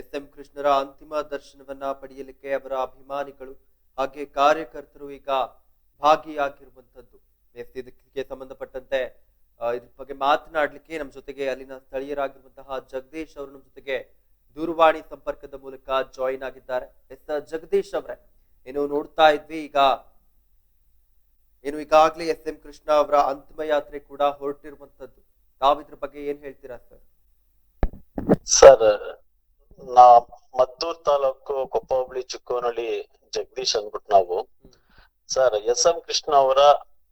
S ಕೃಷ್ಣರ ಅಂತಿಮ ದರ್ಶನವನ್ನ ಪಡೆಯಲಿಕ್ಕೆ ಅವರ ಅಭಿಮಾನಿಗಳು ಹಾಗೆ ಕಾರ್ಯಕರ್ತರು ಈಗ ಭಾಗಿಯಾಗಿರುವಂತದ್ದು ಎಸ್, ಇದಕ್ಕೆ ಸಂಬಂಧಪಟ್ಟಂತೆ ಇದ್ರ ಬಗ್ಗೆ ಮಾತನಾಡ್ಲಿಕ್ಕೆ ನಮ್ಮ ಜೊತೆಗೆ ಅಲ್ಲಿನ ಸ್ಥಳೀಯರಾಗಿರುವಂತಹ ಜಗದೀಶ್ ಅವರು ನಮ್ಮ ಜೊತೆಗೆ ದೂರವಾಣಿ ಸಂಪರ್ಕದ ಮೂಲಕ ಜಾಯಿನ್ ಆಗಿದ್ದಾರೆ. ಎಸ್, ಜಗದೀಶ್ ಅವರೇ, ಏನು ನೋಡ್ತಾ ಇದ್ವಿ ಈಗ. ಏನು ಈಗಾಗಲೇ ಎಸ್ ಎಂ ಕೃಷ್ಣ ಅವರ ಅಂತಿಮ ಯಾತ್ರೆ ಕೂಡ ಹೊರಟಿರುವಂತದ್ದು ತಾವಿದ್ರ ಬಗ್ಗೆ ಏನ್ ಹೇಳ್ತೀರಾ, ಸರ್? ಸರ್ ನಾ ಮದ್ದೂರ್ ತಾಲೂಕು ಕೊಪ್ಪ ಹೋಬಳಿ ಚಿಕ್ಕೋನಹಳ್ಳಿ ಜಗದೀಶ್ ಅಂದ್ಬಿಟ್ಟು ನಾವು. ಸರ್, ಎಸ್ ಎಂ ಕೃಷ್ಣ ಅವರ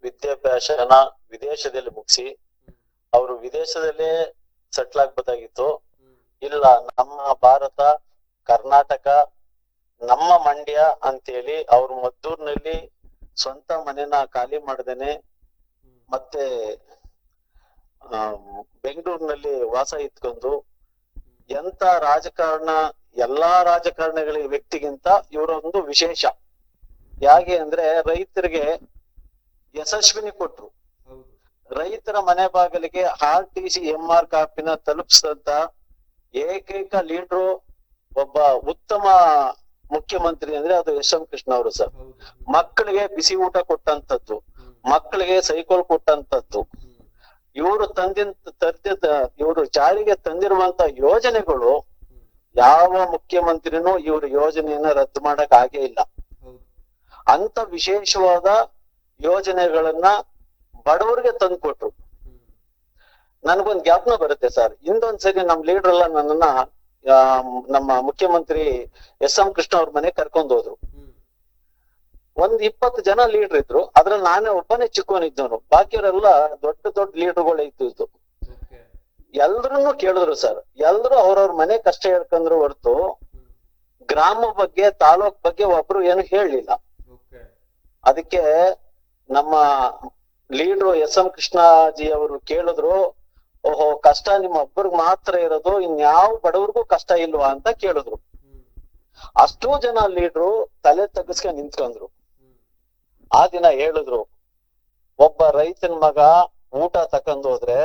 ವಿದ್ಯಾಭ್ಯಾಸನ ವಿದೇಶದಲ್ಲಿ ಮುಗಿಸಿ ಅವರು ವಿದೇಶದಲ್ಲೇ ಸೆಟ್ಲ್ ಆಗ್ಬೋದಾಗಿತ್ತು. ಇಲ್ಲ, ನಮ್ಮ ಭಾರತ, ಕರ್ನಾಟಕ, ನಮ್ಮ ಮಂಡ್ಯ ಅಂತೇಳಿ ಅವ್ರು ಮದ್ದೂರ್ನಲ್ಲಿ ಸ್ವಂತ ಮನೆನ ಖಾಲಿ ಮಾಡ್ದೇನೆ ಮತ್ತೆ ಬೆಂಗಳೂರಿನಲ್ಲಿ ವಾಸ ಇತ್ಕೊಂಡು ಎಂತ ರಾಜಕಾರಣ ಎಲ್ಲಾ ರಾಜಕಾರಣಿಗಳ ವ್ಯಕ್ತಿಗಿಂತ ಇವರೊಂದು ವಿಶೇಷ. ಹೇಗೆ ಅಂದ್ರೆ ರೈತರಿಗೆ ಯಶಸ್ವಿನಿ ಕೊಟ್ರು. ರೈತರ ಮನೆ ಬಾಗಿಲಿಗೆ R T C M R ಕಾಪಿನ ತಲುಪಿಸಿದಂತ ಏಕೈಕ ಲೀಡ್ರು ಒಬ್ಬ ಉತ್ತಮ ಮುಖ್ಯಮಂತ್ರಿ ಅಂದ್ರೆ ಅದು ಎಸ್ ಎಂ ಕೃಷ್ಣ ಅವರು ಸರ್. ಮಕ್ಕಳಿಗೆ ಬಿಸಿ ಊಟ ಕೊಟ್ಟಂತದ್ದು. ಮಕ್ಕಳಿಗೆ ಸೈಕಲ್ ಕೊಟ್ಟಂತದ್ದು. ಇವರು ತಂದಿ ತರ್ತಿದ್ದ ಇವರು ಜಾರಿಗೆ ತಂದಿರುವಂತ ಯೋಜನೆಗಳು ಯಾವ ಮುಖ್ಯಮಂತ್ರಿನೂ ಇವ್ರ ಯೋಜನೆಯನ್ನ ರದ್ದು ಮಾಡಕ್ ಆಗೇ ಇಲ್ಲ. ಅಂತ ವಿಶೇಷವಾದ ಯೋಜನೆಗಳನ್ನ ಬಡವರಿಗೆ ತಂದು ಕೊಟ್ರು ನನ್ಗೊಂದ್ ಜ್ಞಾಪನ ಬರುತ್ತೆ ಸರ್. ಹಿಂದೊಂದ್ಸರಿ ನಮ್ ಲೀಡರ್ ಎಲ್ಲ ನನ್ನನ್ನ ನಮ್ಮ ಮುಖ್ಯಮಂತ್ರಿ ಎಸ್ ಎಂ ಕೃಷ್ಣ ಅವ್ರ ಮನೆ ಕರ್ಕೊಂಡ್ ಹೋದ್ರು. ಒಂದ್ ಇಪ್ಪತ್ತು ಜನ ಲೀಡರ್ ಇದ್ರು. ಅದ್ರಲ್ಲಿ ನಾನೇ ಒಬ್ಬನೇ ಚಿಕ್ಕವನಿದ್ದವನು. ಬಾಕಿಯವರೆಲ್ಲ ದೊಡ್ಡ ದೊಡ್ಡ ಲೀಡರ್ಗಳು ಇದ್ದು ಎಲ್ರು ಕೇಳಿದ್ರು ಸರ್ ಎಲ್ರು ಅವ್ರವ್ರ ಮನೆ ಕಷ್ಟ ಹೇಳ್ಕೊಂಡ್ರು ಹೊರತು ಗ್ರಾಮ ಬಗ್ಗೆ ತಾಲೂಕ್ ಬಗ್ಗೆ ಒಬ್ರು ಏನು ಹೇಳಲಿಲ್ಲ ಅದಕ್ಕೆ ನಮ್ಮ ಲೀಡರ್ ಎಸ್ ಎಂ ಕೃಷ್ಣಾಜಿ ಅವರು ಕೇಳಿದ್ರು ಓಹೋ ಕಷ್ಟ ನಿಮ್ಮ ಒಬ್ಬರಿಗೆ ಮಾತ್ರ ಇರೋದು ಇನ್ಯಾವ ಬಡವ್ರಿಗೂ ಕಷ್ಟ ಇಲ್ವಾ? ಅಂತ ಕೇಳಿದ್ರು. ಅಷ್ಟೂ ಜನ ಲೀಡ್ರು ತಲೆ ತಗ್ಗಿಸ್ಕೊಂಡ್ ನಿಂತ್ಕೊಂಡ್ರು. ಆ ದಿನ ಹೇಳಿದ್ರು ಒಬ್ಬ ರೈತನ ಮಗ ಊಟ ತಕೊಂಡ್ ಹೋದ್ರೆ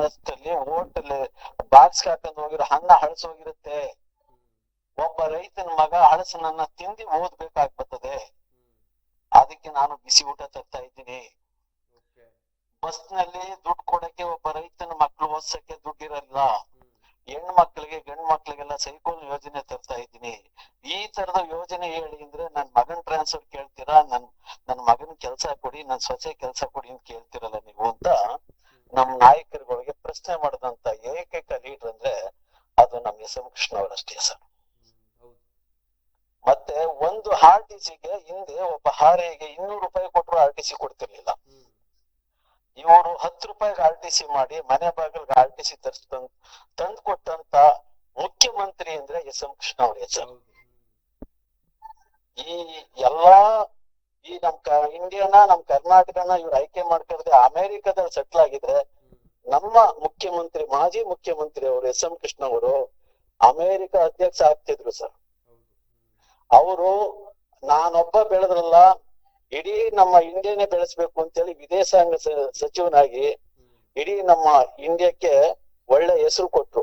ಅಷ್ಟಲ್ಲಿ ಹೋಟೆಲ್ ಬಾಕ್ಸ್ ಹಾಕೊಂಡ್ ಹೋಗಿರೋ ಅನ್ನ ಹಳಸೋಗಿರುತ್ತೆ ಒಬ್ಬ ರೈತನ ಮಗ ಹಳಸನನ್ನ ತಿಂದಿ ಓದ್ಬೇಕಾಗ್ಬರ್ತದೆ ಅದಕ್ಕೆ ನಾನು ಬಿಸಿ ಊಟ ತರ್ತಾ ಇದ್ದೀನಿ. ಬಸ್ನಲ್ಲಿ ದುಡ್ಡು ಕೊಡಕ್ಕೆ ಒಬ್ಬ ರೈತನ ಮಕ್ಳು ಓದ್ಸಕ್ಕೆ ದುಡ್ಡಿರಲ್ಲ ಹೆಣ್ಣು ಮಕ್ಳಿಗೆ ಗಂಡು ಮಕ್ಳಿಗೆಲ್ಲ ಸೈಕಲ್ ಯೋಜನೆ ತರ್ತಾ ಇದ್ದೀನಿ. ಈ ತರದ ಯೋಜನೆ ಹೇಳಿ ಅಂದ್ರೆ ನನ್ ಮಗನ್ ಟ್ರಾನ್ಸ್ಫರ್ ಕೇಳ್ತೀರಾ? ನನ್ ನನ್ ಮಗನ್ ಕೆಲ್ಸ ಕೊಡಿ, ನನ್ ಸೊಸೆ ಕೆಲ್ಸ ಕೊಡಿ ಅಂತ ಕೇಳ್ತಿರಲ್ಲ ನೀವು ಅಂತ ನಮ್ ನಾಯಕರುಗಳಿಗೆ ಪ್ರಶ್ನೆ ಮಾಡಿದಂತ ಏಕೈಕ ಲೀಡರ್ ಅಂದ್ರೆ ಅದು ನಮ್ ಎಸ್ ಎಂ ಕೃಷ್ಣ ಅವರಷ್ಟೇ ಸರ್. ಮತ್ತೆ ಒಂದು ಆರ್ ಟಿ ಸಿಗೆ ಹಿಂದೆ ಒಬ್ಬ ಹಾರೆಗೆ ಇನ್ನೂರು ರೂಪಾಯಿ ಕೊಟ್ಟರು ಆರ್ ಟಿ ಸಿ ಕೊಡ್ತಿರ್ಲಿಲ್ಲ. ಇವರು ಹತ್ತು ರೂಪಾಯಿಗೆ ಆರ್ ಟಿ ಸಿ ಮಾಡಿ ಮನೆ ಬಾಗಿಲ್ಗೆ ಆರ್ ಟಿ ಸಿ ತರ್ಸ್ ತಂದು ಕೊಟ್ಟಂತ ಮುಖ್ಯಮಂತ್ರಿ ಅಂದ್ರೆ ಎಸ್ ಎಂ ಕೃಷ್ಣ ಅವ್ರ ಹೆಸರು ಈ ಎಲ್ಲಾ ಈ ನಮ್ ಕ ಇಂಡಿಯಾನ ನಮ್ ಕರ್ನಾಟಕನ ಇವ್ರು ಆಯ್ಕೆ ಮಾಡ್ಕೊಂಡ್ರೆ ಅಮೆರಿಕದಲ್ಲಿ ಸೆಟ್ಲ್ ಆಗಿದ್ರೆ ನಮ್ಮ ಮುಖ್ಯಮಂತ್ರಿ ಮಾಜಿ ಮುಖ್ಯಮಂತ್ರಿ ಅವರು ಎಸ್ ಎಂ ಕೃಷ್ಣ ಅವರು ಅಮೆರಿಕ ಅಧ್ಯಕ್ಷ ಆಗ್ತಿದ್ರು ಸರ್. ಅವರು ನಾನೊಬ್ಬ ಬೆಳೆದ್ರಲ್ಲ ಇಡೀ ನಮ್ಮ ಇಂಡಿಯಾನೆ ಬೆಳೆಸ್ಬೇಕು ಅಂತೇಳಿ ವಿದೇಶಾಂಗ ಸಚಿವನಾಗಿ ಇಡೀ ನಮ್ಮ ಇಂಡಿಯಾಕ್ಕೆ ಒಳ್ಳೆ ಹೆಸರು ಕೊಟ್ರು.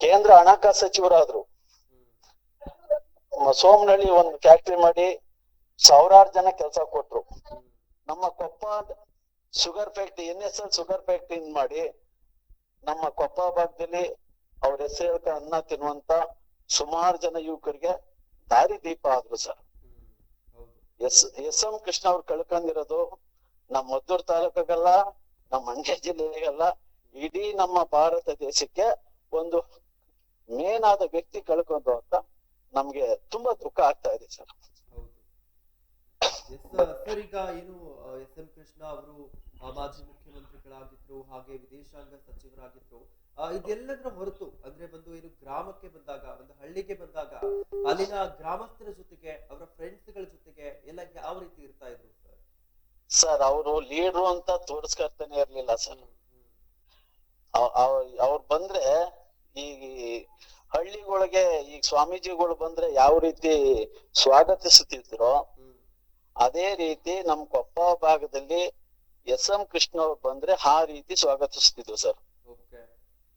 ಕೇಂದ್ರ ಹಣಕಾಸು ಸಚಿವರಾದ್ರು. ಸೋಮನಹಳ್ಳಿ ಒಂದು ಫ್ಯಾಕ್ಟ್ರಿ ಮಾಡಿ ಸಾವಿರಾರು ಜನ ಕೆಲಸ ಕೊಟ್ರು. ನಮ್ಮ Koppa sugar factory, N S L sugar factory ಮಾಡಿ ನಮ್ಮ ಕೊಪ್ಪ ಭಾಗದಲ್ಲಿ ಅವ್ರ ಹೆಸರು ಅನ್ನ ತಿನ್ನುವಂತ ಸುಮಾರು ಜನ ಯುವಕರಿಗೆ ದಾರಿ ದೀಪ ಆದ್ರು sir. S S M Krishna ಅವ್ರು ಕಳ್ಕೊಂಡಿರೋದು ನಮ್ಮ ಮದ್ದೂರ್ ತಾಲೂಕಿಗಲ್ಲ, ನಮ್ಮ ಮಂಡ್ಯ ಜಿಲ್ಲೆಗಲ್ಲ, ಇಡೀ ನಮ್ಮ ಭಾರತ ದೇಶಕ್ಕೆ ಒಂದು ಮೇನ್ ಆದ ವ್ಯಕ್ತಿ ಕಳ್ಕೊಂಡು ಅಂತ ನಮ್ಗೆ ತುಂಬಾ ದುಃಖ ಆಗ್ತಾ ಇದೆ ಸರ್. ಈಗ ಏನು ಎಸ್ ಎಂ ಕೃಷ್ಣ ಅವರು ಮಾಜಿ ಮುಖ್ಯಮಂತ್ರಿಗಳಾಗಿದ್ರು ಹಾಗೆ ವಿದೇಶಾಂಗ ಸಚಿವರಾಗಿದ್ರು ಇದೆಲ್ಲದರ ಹೊರತು ಅಂದ್ರೆ ಒಂದು ಏನು ಗ್ರಾಮಕ್ಕೆ ಬಂದಾಗ ಒಂದು ಹಳ್ಳಿಗೆ ಬಂದಾಗ ಅಲ್ಲಿನ ಗ್ರಾಮಸ್ಥರ ಜೊತೆಗೆ ಅವರ ಫ್ರೆಂಡ್ಸ್ಗಳ ಜೊತೆಗೆ ಎಲ್ಲ ಯಾವ ರೀತಿ ಇರ್ತಾ ಇದ್ರು ಸರ್? ಸರ್ ಅವರು ಲೀಡ್ರು ಅಂತ ತೋರಿಸ್ಕೊಳ್ತಾನೆ ಇರ್ಲಿಲ್ಲ ಸರ್. ಅವ್ರು ಬಂದ್ರೆ ಈ ಹಳ್ಳಿಗಳಿಗೆ ಈಗ ಸ್ವಾಮೀಜಿಗಳು ಬಂದ್ರೆ ಯಾವ ರೀತಿ ಸ್ವಾಗತಿಸುತ್ತಿದ್ರು ಅದೇ ರೀತಿ ನಮ್ ಕೊಪ್ಪ ಭಾಗದಲ್ಲಿ ಎಸ್ ಎಂ ಕೃಷ್ಣ ಅವ್ರು ಬಂದ್ರೆ ಆ ರೀತಿ ಸ್ವಾಗತಿಸ್ತಿದ್ರು ಸರ್.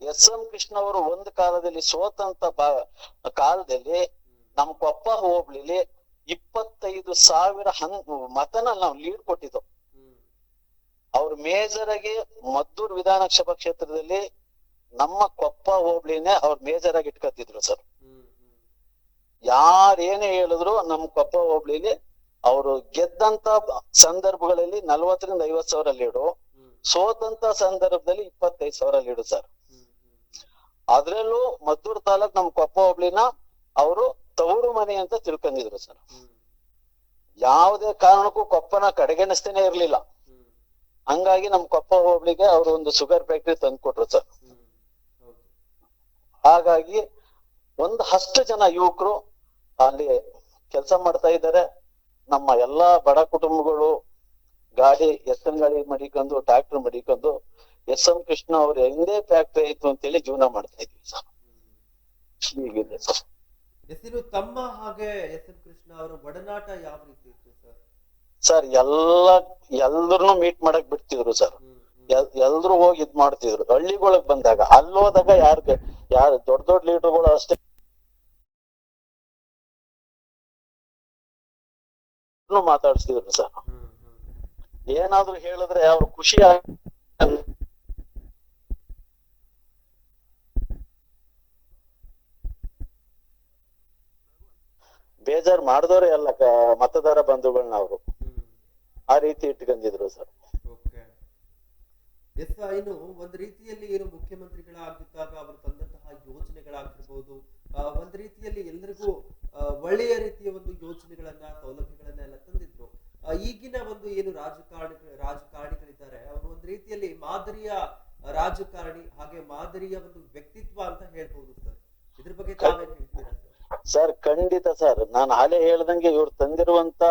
ಎಸ್ ಎಂ ಕೃಷ್ಣ ಅವರು ಒಂದ್ ಕಾಲದಲ್ಲಿ ಸೋತಂತ ಕಾಲದಲ್ಲಿ ನಮ್ ಕೊಪ್ಪ ಹೋಬಳಿಲಿ ಇಪ್ಪತ್ತೈದು ಸಾವಿರ ಹನ್ ಮತನ ನಾವು ಲೀಡ್ ಕೊಟ್ಟಿದ್ದು. ಅವ್ರ ಮೇಜರ್ ಆಗಿ ಮದ್ದೂರ್ ವಿಧಾನಸಭಾ ಕ್ಷೇತ್ರದಲ್ಲಿ ನಮ್ಮ ಕೊಪ್ಪ ಹೋಬಳಿನೇ ಅವ್ರ ಮೇಜರ್ ಆಗಿ ಇಟ್ಕೊತಿದ್ರು ಸರ್. ಹ್ಮ್ ಹ್ಮ್. ಯಾರ್ ಏನೇ ಹೇಳಿದ್ರು ನಮ್ ಕೊಪ್ಪ ಹೋಬಳಿಲಿ ಅವರು ಗೆದ್ದಂತ ಸಂದರ್ಭಗಳಲ್ಲಿ ನಲ್ವತ್ತರಿಂದ ಐವತ್ ಸಾವಿರ ಲೀಡು, ಸೋತಂತ ಸಂದರ್ಭದಲ್ಲಿ ಇಪ್ಪತ್ತೈದು ಸಾವಿರ ಲೀಡು ಸರ್. ಅದ್ರಲ್ಲೂ ಮದ್ದೂರ್ ತಾಲೂಕ್ ನಮ್ ಕೊಪ್ಪ ಹೋಬಳಿನ ಅವರು ತವರು ಮನೆ ಅಂತ ತಿಳ್ಕೊಂಡಿದ್ರು ಸರ್. ಯಾವುದೇ ಕಾರಣಕ್ಕೂ ಕೊಪ್ಪನ ಕಡೆಗಣಿಸ್ತೇನೆ ಇರ್ಲಿಲ್ಲ. ಹಂಗಾಗಿ ನಮ್ ಕೊಪ್ಪ ಹೋಬಳಿಗೆ ಅವರು ಒಂದು ಶುಗರ್ ಫ್ಯಾಕ್ಟ್ರಿ ತಂದ್ಕೊಟ್ರು ಸರ್. ಹಾಗಾಗಿ ಒಂದು ಹಷ್ಟು ಜನ ಯುವಕರು ಅಲ್ಲಿ ಕೆಲಸ ಮಾಡ್ತಾ ಇದ್ದಾರೆ. ನಮ್ಮ ಎಲ್ಲಾ ಬಡ ಕುಟುಂಬಗಳು ಗಾಡಿ ಎತ್ತಿನ ಗಾಡಿ ಮಡಿಕೊಂಡು ಟ್ರಾಕ್ಟರ್ ಮಡಿಕೊಂಡು ಎಸ್ ಎಂ ಕೃಷ್ಣ ಅವ್ರ ಹಿಂದೆ ಫ್ಯಾಕ್ಟ್ರಿ ಆಯ್ತು ಅಂತೇಳಿ ಜೀವನ ಮಾಡ್ತಾ ಇದ್ವಿ ಸರ್. ಹೀಗಿದೆ ಸರ್. ಹೆಸರು ತಮ್ಮ ಹಾಗೆ ಎಸ್ ಎಂ ಕೃಷ್ಣ ಅವರ ಒಡನಾಟ ಯಾವ ರೀತಿ ಇತ್ತು ಸರ್? ಸರ್ ಎಲ್ಲ ಎಲ್ರನ್ನೂ ಮೀಟ್ ಮಾಡಕ್ ಬಿಡ್ತಿದ್ರು ಸರ್. ಎಲ್ರು ಹೋಗಿ ಇದ್ ಮಾಡ್ತಿದ್ರು. ಹಳ್ಳಿಗೊಳಗ್ ಬಂದಾಗ ಅಲ್ಲಿ ಹೋದಾಗ ಯಾರ್ಗೆ ಯಾರು ದೊಡ್ಡ ದೊಡ್ಡ ಲೀಡರ್ಗಳು ಅಷ್ಟೇ. ಮಾತಾಡ್ಸ್ತಿದ್ರು ಸರ್. ಏನಾದ್ರು ಹೇಳಿದ್ರೆ ಅವ್ರು ಖುಷಿ ಬೇಜಾರ್ ಮಾಡಿದವ್ರೆ ಅಲ್ಲ ಮತದಾರ ಬಂಧುಗಳನ್ನ ಅವರು. ಆ ರೀತಿ ಇಟ್ಕೊಂಡಿದ್ರು ಸರ್. ಇನ್ನು ಒಂದ್ ರೀತಿಯಲ್ಲಿ ಏನು ಮುಖ್ಯಮಂತ್ರಿಗಳಾಗಿದ್ದಾಗ ಅವರು ತಂದಂತಹ ಯೋಜನೆಗಳಾಗಿರ್ಬೋದು ಒಂದ್ ರೀತಿಯಲ್ಲಿ ಎಲ್ರಿಗೂ ಒಳ್ಳೆಯ ರೀತಿಯ ಒಂದು ಯೋಜನೆಗಳನ್ನ ಸೌಲಭ್ಯಗಳನ್ನ ಎಲ್ಲ ತಂದಿದ್ರು. ಈಗಿನ ಒಂದು ಏನು ರಾಜಕಾರಣಿ ರಾಜಕಾರಣಿಗಳಿದ್ದಾರೆ ಅವರು ಒಂದು ರೀತಿಯಲ್ಲಿ ಮಾದರಿಯ ರಾಜಕಾರಣಿ ಹಾಗೆ ಮಾದರಿಯ ಒಂದು ವ್ಯಕ್ತಿತ್ವ ಅಂತ ಹೇಳ್ಬೋದು ಸರ್. ಇದ್ರ ಬಗ್ಗೆ ತಾವೇನ್ ಹೇಳ್ತೀರಾ ಸರ್? ಖಂಡಿತ ಸರ್. ನಾನು ಹಾಲೆ ಹೇಳ್ದಂಗೆ ಇವ್ರು ತಂದಿರುವಂತ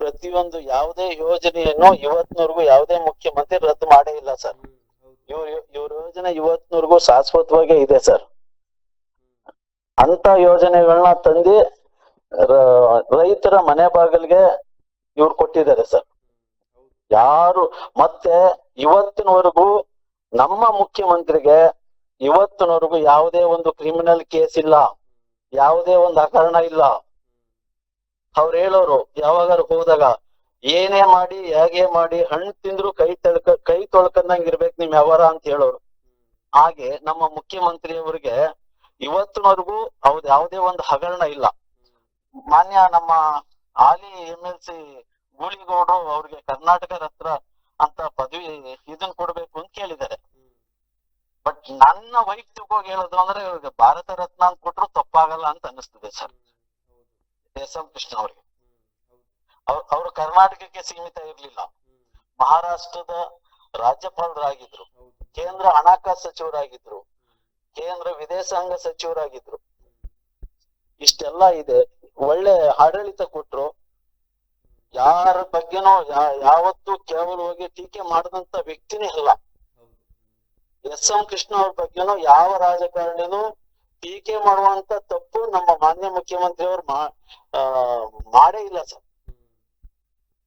ಪ್ರತಿಯೊಂದು ಯಾವುದೇ ಯೋಜನೆಯನ್ನು ಇವತ್ತಿನವರೆಗೂ ಯಾವುದೇ ಮುಖ್ಯಮಂತ್ರಿ ರದ್ದು ಮಾಡೇ ಇಲ್ಲ ಸರ್. ಇವ್ರ ಇವ್ರ ಯೋಜನೆ ಇವತ್ತಿನವರೆಗೂ ಶಾಶ್ವತವಾಗೇ ಇದೆ ಸರ್. ಅಂತ ಯೋಜನೆಗಳನ್ನ ತಂದಿ ರೈತರ ಮನೆ ಬಾಗಿಲ್ಗೆ ಇವ್ರು ಕೊಟ್ಟಿದ್ದಾರೆ ಸರ್. ಯಾರು, ಮತ್ತೆ ಇವತ್ತಿನವರೆಗೂ ನಮ್ಮ ಮುಖ್ಯಮಂತ್ರಿಗೆ ಇವತ್ತಿನವರೆಗೂ ಯಾವುದೇ ಒಂದು ಕ್ರಿಮಿನಲ್ ಕೇಸ್ ಇಲ್ಲ, ಯಾವುದೇ ಒಂದು ಹಗರಣ ಇಲ್ಲ. ಅವ್ರು ಹೇಳೋರು, ಯಾವಾಗಾರು ಹೋದಾಗ, ಏನೇ ಮಾಡಿ, ಹೇಗೆ ಮಾಡಿ, ಹಣ್ಣು ತಿಂದ್ರು ಕೈ ತಳ್ಕ, ಕೈ ತೊಳ್ಕೊಂಡಂಗ್ ಇರ್ಬೇಕು ನಿಮ್ ವ್ಯವಹಾರ ಅಂತ ಹೇಳೋರು. ಹಾಗೆ ನಮ್ಮ ಮುಖ್ಯಮಂತ್ರಿಯವರಿಗೆ ಇವತ್ತಿನವರೆಗೂ ಅವ್ರ ಯಾವುದೇ ಒಂದು ಹಗರಣ ಇಲ್ಲ. ಮಾನ್ಯ ನಮ್ಮ ಹಾಲಿ ಎಂ ಎಲ್ ಸಿ ಗೂಳಿಗೌಡರು ಅವ್ರಿಗೆ ಕರ್ನಾಟಕ ರತ್ನ ಅಂತ ಪದವಿ ಇದನ್ ಕೊಡ್ಬೇಕು ಅಂತ ಕೇಳಿದ್ದಾರೆ. ಬಟ್ ನನ್ನ ವೈಯಕ್ತಿಕವಾಗಿ ಹೇಳೋದು ಅಂದ್ರೆ ಇವ್ರಿಗೆ ಭಾರತ ರತ್ನ ಅಂತ ಕೊಟ್ರು ತಪ್ಪಾಗಲ್ಲ ಅಂತ ಅನಿಸ್ತದೆ ಸರ್. ಎಸ್ ಎಂ ಕೃಷ್ಣ ಅವ್ರಿಗೆ. ಅವ್ರ, ಅವರು ಕರ್ನಾಟಕಕ್ಕೆ ಸೀಮಿತ ಇರ್ಲಿಲ್ಲ. ಮಹಾರಾಷ್ಟ್ರದ ರಾಜ್ಯಪಾಲರಾಗಿದ್ರು. ಕೇಂದ್ರ ಹಣಕಾಸು ಸಚಿವರಾಗಿದ್ರು. ಕೇಂದ್ರ ವಿದೇಶಾಂಗ ಸಚಿವರಾಗಿದ್ರು. ಇಷ್ಟೆಲ್ಲ ಇದೆ. ಒಳ್ಳೆ ಆಡಳಿತ ಕೊಟ್ರು. ಯಾರ ಬಗ್ಗೆನೋ ಯಾವತ್ತೂ ಹೋಗಿ ಟೀಕೆ ಮಾಡದಂತ ವ್ಯಕ್ತಿನೇ ಅಲ್ಲ. ಎಸ್ ಎಂ ಕೃಷ್ಣ ಅವ್ರ ಬಗ್ಗೆನೂ ಯಾವ ರಾಜಕಾರಣಿನೂ ಟೀಕೆ ಮಾಡುವಂತ ತಪ್ಪು ನಮ್ಮ ಮಾನ್ಯ ಮುಖ್ಯಮಂತ್ರಿ ಅವ್ರು ಮಾ ಮಾಡೇ ಇಲ್ಲ ಸರ್.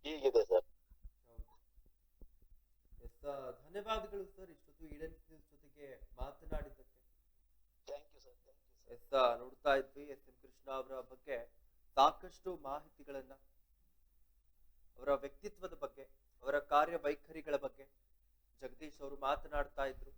ಹೀಗಿದೆ ಸರ್. ಧನ್ಯವಾದಗಳು ಸರ್. ಜೊತೆಗೆ ಮಾತನಾಡಿದ್ದಕ್ಕೆ. ಎಸ್ ನೋಡ್ತಾ ಇದ್ವಿ ಎಸ್ ಎಂ ಕೃಷ್ಣ ಅವರ ಬಗ್ಗೆ ಸಾಕಷ್ಟು ಮಾಹಿತಿಗಳನ್ನ. ಅವರ ವ್ಯಕ್ತಿತ್ವದ ಬಗ್ಗೆ, ಅವರ ಕಾರ್ಯ ವೈಖರಿಗಳ ಬಗ್ಗೆ ಜಗದೀಶ್ ಅವರು ಮಾತನಾಡ್ತಾ ಇದ್ರು.